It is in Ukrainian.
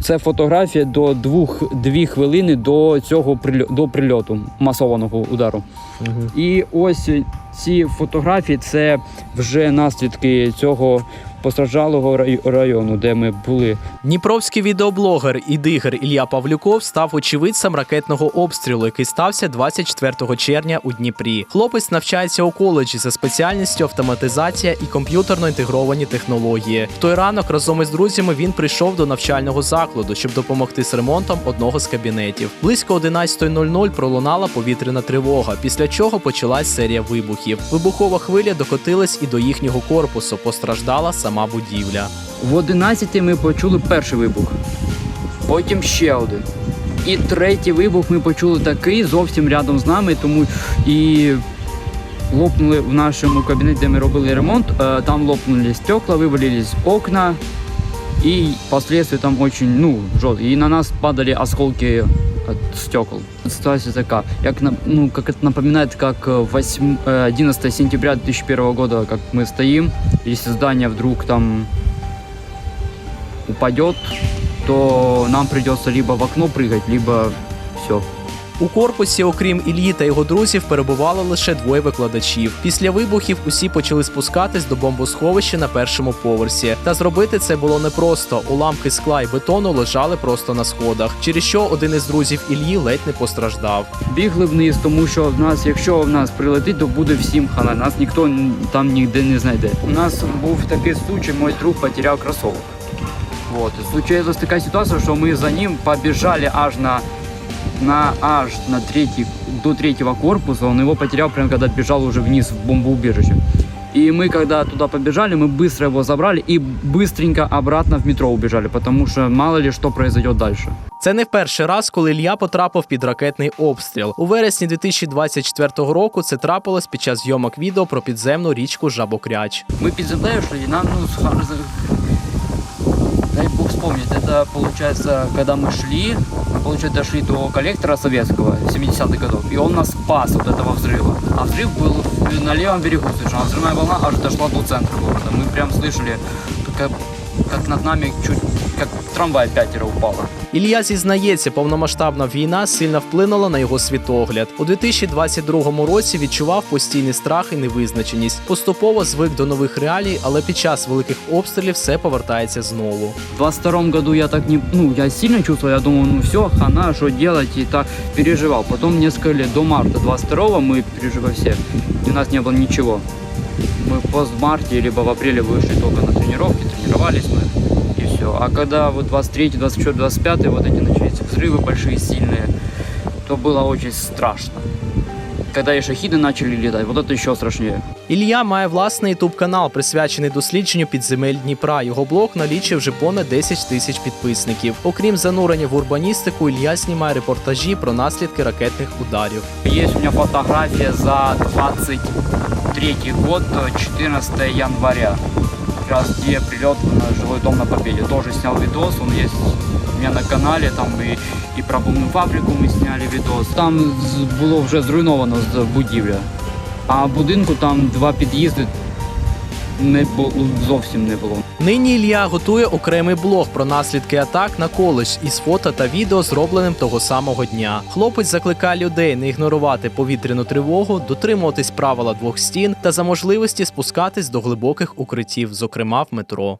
Це фотографія до двох дві хвилини до цього до прильоту масованого удару. І ось ці фотографії це вже наслідки цього постраждалого рай- району, де ми були. Дніпровський відеоблогер і дигер Ілля Павлюков став очевидцем ракетного обстрілу, який стався 24 червня у Дніпрі. Хлопець навчається у коледжі за спеціальністю автоматизація і комп'ютерно інтегровані технології. В той ранок разом із друзями він прийшов до навчального закладу, щоб допомогти з ремонтом одного з кабінетів. Близько 11.00 пролунала повітряна тривога, після чого почалась серія вибухів. Вибухова хвиля докотилась і до їхнього корпусу. Постраждала сама будівля. В 11 ми почули перший вибух, потім ще один. І третій вибух ми почули такий зовсім рядом з нами, тому і лопнули в нашому кабінеті, де ми робили ремонт. е, Там лопнули стекла, вивалились окна. И последствия там очень, ну, жесткие. И на нас падали осколки от стекол. Ситуация такая, как, на- ну, как это напоминает, как э, 8, э, 11 сентября 2001 года, как мы стоим, если здание вдруг там упадет, то нам придется либо в окно прыгать, либо все. У корпусі, окрім Іллі та його друзів, перебувало лише двоє викладачів. Після вибухів усі почали спускатись до бомбосховища на першому поверсі. Та зробити це було непросто. Уламки скла і бетону лежали просто на сходах, через що один із друзів Іллі ледь не постраждав. Бігли вниз, тому що в нас, якщо в нас прилетить, то буде всім хана. Нас ніхто там ніде не знайде. У нас був такий случай, мой друг потеряв кросовок. Вот. Случилась такая ситуация, что мы за ним побежали аж на, на аж на третий, до третьего корпуса. Он его потерял прямо когда бежал уже вниз в бомбоубежище. И мы, когда туда побежали, мы быстро его забрали и быстренько обратно в метро убежали, потому что мало ли что произойдет дальше. Це не в перший раз, коли Ілля потрапив під ракетний обстріл. У вересні 2024 року це трапилось під час зйомок відео про підземну річку Жабокряч. Мы під землею шли, и нам, ну, с ха- за- дай бог вспомнить, это получается, когда мы шли, получается, дошли до коллектора советского 70-х годов, и он нас спас от этого взрыва. А взрыв был на левом берегу совершенно. Взрывная волна аж дошла до центра города. Мы прям слышали, как, как над нами чуть, как трамвай пятеро упало. Ілля зізнається, повномасштабна війна сильно вплинула на його світогляд. У 2022 році відчував постійний страх і невизначеність. Поступово звик до нових реалій, але під час великих обстрілів все повертається знову. В 22 году я так не, ну, я сильно чувствовал, я думал, ну все, хана, что делать, и так переживал. Потом мне сказали, до марта 22 мы переживали все, и у нас не было ничего. Мы в постмарте, либо в апреле вышли только на когда вот 23, 24, 25, вот эти начались взрывы большие, сильные, то было очень страшно. Когда и шахиды начали летать, вот это еще страшнее. Ілля має власний ютуб канал, присвячений дослідженню підземель Дніпра. Його блог налічив вже понад 10 тисяч підписників. Окрім занурення в урбаністику, Ілля знімає репортажі про наслідки ракетних ударів. Есть у меня фотография за 23 год, 14 января. Как раз где прилет на жилой дом на Победе. Тоже снял видос, он есть у меня на канале, там и, и про бумну фабрику мы сняли видос. Там було вже зруйновано будівля. А будинку там два під'їзди не було, зовсім не було. Нині Ілля готує окремий блог про наслідки атак на коледж із фото та відео, зробленим того самого дня. Хлопець закликає людей не ігнорувати повітряну тривогу, дотримуватись правила двох стін та за можливості спускатись до глибоких укриттів, зокрема в метро.